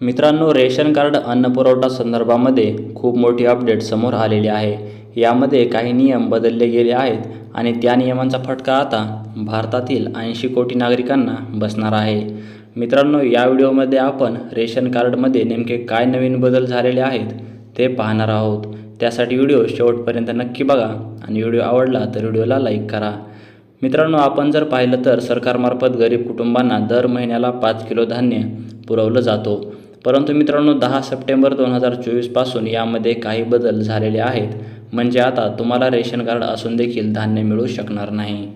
मित्रांनो ration card अन्नपुरवठा संदर्भामध्ये खूप मोठी अपडेट समोर आलेली आहे. यामध्ये काही नियम बदलले गेले आहेत आणि त्या नियमांचा फटका आता भारतातील ऐंशी कोटी नागरिकांना बसणार आहे. मित्रांनो या व्हिडिओमध्ये आपण रेशन कार्डमध्ये नेमके काय नवीन बदल झालेले आहेत ते पाहणार आहोत. त्यासाठी व्हिडिओ शेवटपर्यंत नक्की बघा आणि व्हिडिओ आवडला तर व्हिडिओला लाईक करा. मित्रांनो आपण जर पाहिलं तर सरकारमार्फत गरीब कुटुंबांना दर महिन्याला पाच किलो धान्य पुरवलं जातो. परंतु मित्रांनो दहा सप्टेंबर दोन हजार चोवीसपासून यामध्ये काही बदल झालेले आहेत. म्हणजे आता तुम्हाला रेशन कार्ड असून देखील धान्य मिळू शकणार नाही.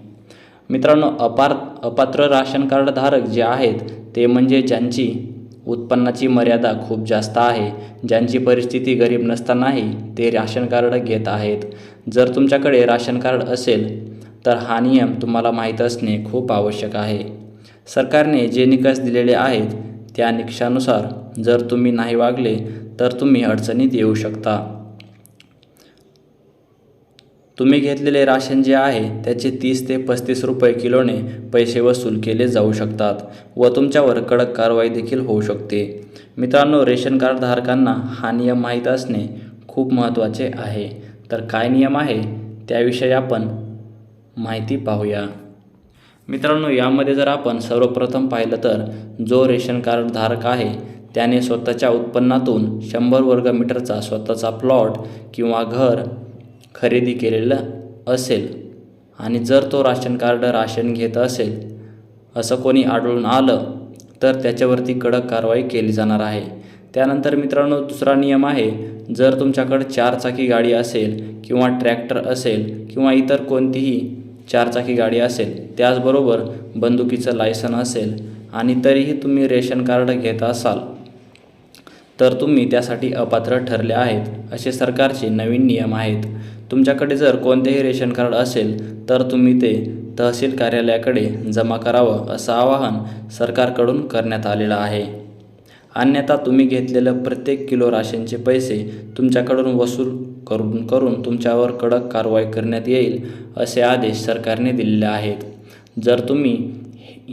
मित्रांनो अपार अपात्र राशन कार्डधारक जे आहेत ते म्हणजे ज्यांची उत्पन्नाची मर्यादा खूप जास्त आहे ज्यांची परिस्थिती गरीब नसतानाही ते राशन कार्ड घेत आहेत. जर तुमच्याकडे राशन कार्ड असेल तर हा नियम तुम्हाला माहीत असणे खूप आवश्यक आहे. सरकारने जे निकष दिलेले आहेत त्या निकषानुसार जर तुम्ही नाही वागले तर तुम्ही अडचणीत येऊ शकता. तुम्ही घेतलेले राशन जे आहे त्याचे तीस ते पस्तीस रुपये किलोने पैसे वसूल केले जाऊ शकतात व तुमच्यावर कडक कारवाई देखील होऊ शकते. मित्रांनो रेशन कार्ड धारकांना हा नियम माहीत असणे खूप महत्त्वाचे आहे. तर काय नियम आहे त्याविषयी आपण माहिती पाहूया. मित्रांनो यामध्ये जर आपण सर्वप्रथम पाहिलं तर जो रेशन कार्ड धारक आहे त्याने स्वतःच्या उत्पन्नातून शंभर वर्ग मीटरचा स्वतःचा प्लॉट किंवा घर खरेदी केलेलं असेल. आणि जर तो राशन कार्ड राशन घेत असेल असं कोणी आढळून आलं तर त्याच्यावरती कडक कारवाई केली जाणार आहे. त्यानंतर मित्रांनो दुसरा नियम आहे जर तुमच्याकडे चारचाकी गाडी असेल किंवा ट्रॅक्टर असेल किंवा इतर कोणतीही चारचाकी गाडी असेल त्याचबरोबर बंदुकीचं लायसन असेल आणि तरीही तुम्ही रेशन कार्ड घेत असाल तर तुम्ही त्यासाठी अपात्र ठरले आहेत असे सरकारचे नवीन नियम आहेत. तुमच्याकडे जर कोणतेही रेशन कार्ड असेल तर तुम्ही ते तहसील कार्यालयाकडे जमा करावं असं आवाहन सरकारकडून करण्यात आलेलं आहे. अन्यथा तुम्ही घेतलेलं प्रत्येक किलो राशनचे पैसे तुमच्याकडून वसूल करून करून तुमच्यावर कडक कारवाई करण्यात येईल असे आदेश सरकारने दिलेले आहेत. जर तुम्ही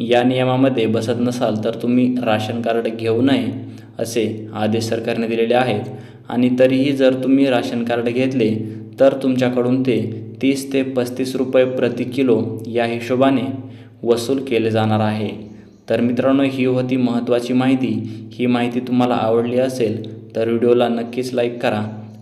या नियमामध्ये बसत नसाल तर तुम्ही राशन कार्ड घेऊ नये असे आदेश सरकारने दिलेले आहेत. आणि तरीही जर तुम्ही राशन कार्ड घेतले तर तुमच्याकडून ते तीस ते पस्तीस रुपये प्रति किलो या हिशोबाने वसूल केले जाणार आहे. तर मित्रांनो ही होती महत्त्वाची माहिती. ही माहिती तुम्हाला आवडली असेल तर व्हिडिओला नक्कीच लाईक करा.